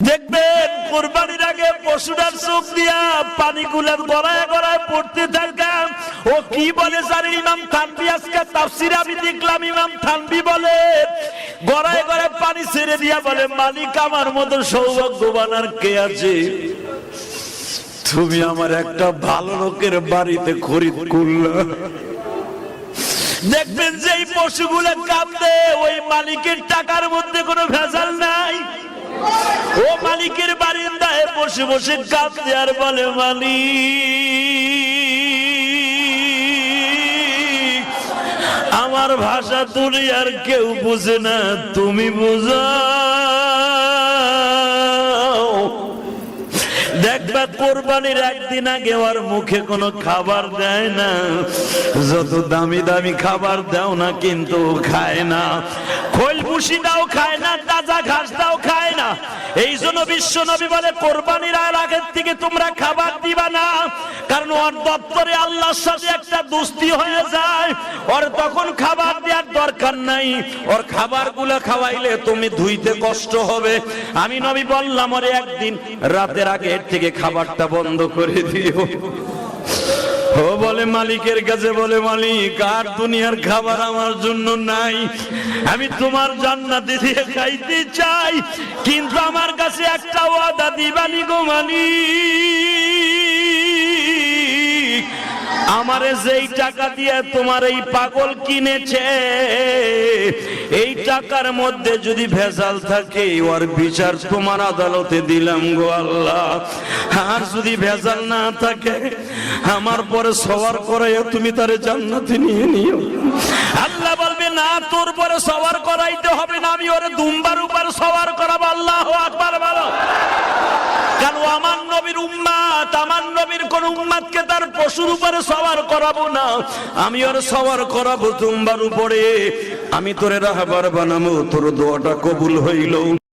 দেখবেন, কোরবানির আগে পশুটার চোখ দিয়া পানি গুলার গড়ায় গড়ায় পড়তে থাকাম ও কি বলে জানেন, ইমাম থানবি আজকে তাফসির আমি দেখলাম, ইমাম থানবি বলে, গড়ায় গড়ায় পানি ছেড়ে দিয়া বলে, মালিক আমার মতো সৌভাগ্যবান আর কে আছে? তুমি আমার একটা ভালো লোকের বাড়িতে খরিদ করলা। দেখবেন যে এই পশুগুলো কাঁদে, ওই মালিকের টাকার মধ্যে কোনো ভেজাল নাই। ও মালিকের বারিন্দায় বসে বসে কাঁদতে আর বলে, মালিক, আমার ভাষা তুলি আর কেউ বুঝে না, তুমি বুঝাও। দেখবা কোরবানির একদিন আগে ওর মুখে কোনো খাবার দেয় না। যত দামি দামি খাবার দাও না, কিন্তু খায় না। খোল ভুসি দাও খায় না, তাজা ঘাস দাও খায় এই জন্য বিশ্ব নবী বলে, কোরবানির আগের থেকে তোমরা খাবার দিবা না। কারণ ওর দপ্তরে আল্লাহর সাথে একটা দুস্তি হয়ে যায়। ওর তখন খাবার দেওয়ার দরকার নাই। ওর খাবারগুলো খাওয়াইলে তুমি ধুইতে কষ্ট হবে। আমি নবী বললাম, ওরে একদিন রাতের আগে এর থেকে খাবারটা বন্ধ করে দিও। ও বলে মালিকের কাছে বলে, মালিক, আর দুনিয়ার খাবার আমার জন্য নাই। আমি তোমার জান্নাতে দিয়ে খাইতে চাই, কিন্তু আমার কাছে একটা ওয়াদা, দিবানি গো মালিক। আমারে যেই টাকা দিয়ে তোমার এই পাগল কিনেছে টাকার মধ্যে যদি ভেজাল থাকে, ওর বিচার তোমার আদালতে দিলাম গো আল্লাহ। আর যদি ভেজাল না থাকে, আমার পরে সবার করাইয়া তুমি তারে জান্নাতে নিয়ে নিও। আল্লাহ বলবে, না, তোর পরে সবার করাইতে হবে না, আমি ওরে দুম্বার উপর সবার করাবো, আল্লাহ আকবার বলো। কেন আমার নবীর উম্মাত, আমার নবীর কোন উম্মাতকে তার পশুর উপরে সবার করাবো না। আমি ওর সবার করাবো তোমার উপরে। আমি তোরে রাহবার বানামো তোর দোয়াটা কবুল হইল